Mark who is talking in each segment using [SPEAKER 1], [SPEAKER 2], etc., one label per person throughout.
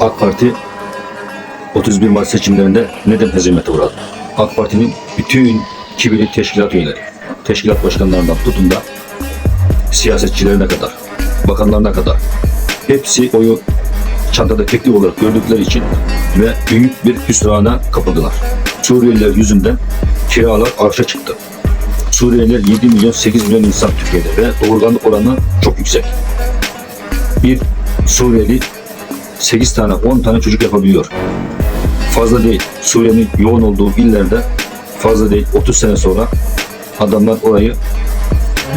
[SPEAKER 1] AK Parti 31 Mart seçimlerinde neden hezimete uğradı? AK Parti'nin bütün kibirli teşkilat üyeleri, teşkilat başkanlarından tutun da siyasetçilerine kadar, bakanlarına kadar hepsi oyu çantada tekli olarak gördükleri için ve büyük bir hüsrana kapıldılar. Suriyeliler yüzünden kiralar arşa çıktı. Suriyeliler 7 milyon 8 milyon insan Türkiye'de ve doğurganlık oranı çok yüksek. Bir Suriyeli 8 tane 10 tane çocuk yapabiliyor. Fazla değil. Suriye'nin yoğun olduğu illerde fazla değil. 30 sene sonra adamlar orayı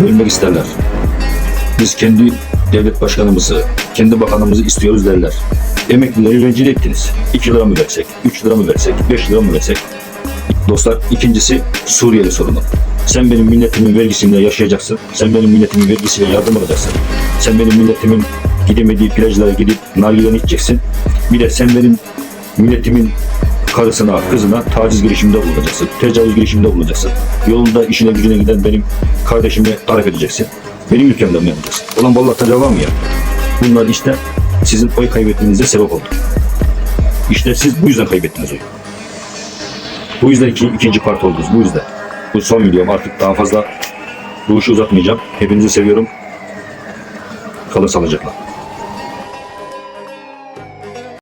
[SPEAKER 1] bölmek isterler. Biz kendi devlet başkanımızı, kendi bakanımızı istiyoruz derler. Emeklileri rencide ettiniz. 2 lira mı versek, 3 lira mı versek, 5 lira mı versek? Dostlar ikincisi Suriyeli sorunu. Sen benim milletimin vergisiyle yaşayacaksın. Sen benim milletimin vergisiyle yardım alacaksın. Sen benim milletimin gidemediği plajlara gidip nargileni içeceksin. Bir de sen milletimin karısına, kızına taciz girişiminde bulunacaksın. Tecavüz girişiminde bulunacaksın. Yolunda işine gücüne giden benim kardeşimi tarif edeceksin. Benim ülkemden mi yapacaksın? Ulan vallahi tecavüz mı ya? Bunlar işte sizin oy kaybetmenize sebep oldu. İşte siz bu yüzden kaybettiniz oyu. Bu yüzden iki, ikinci parti oldunuz. Bu yüzden. Bu son videom. Artık daha fazla bu işi uzatmayacağım. Hepinizi seviyorum. Kalın sağlıcakla.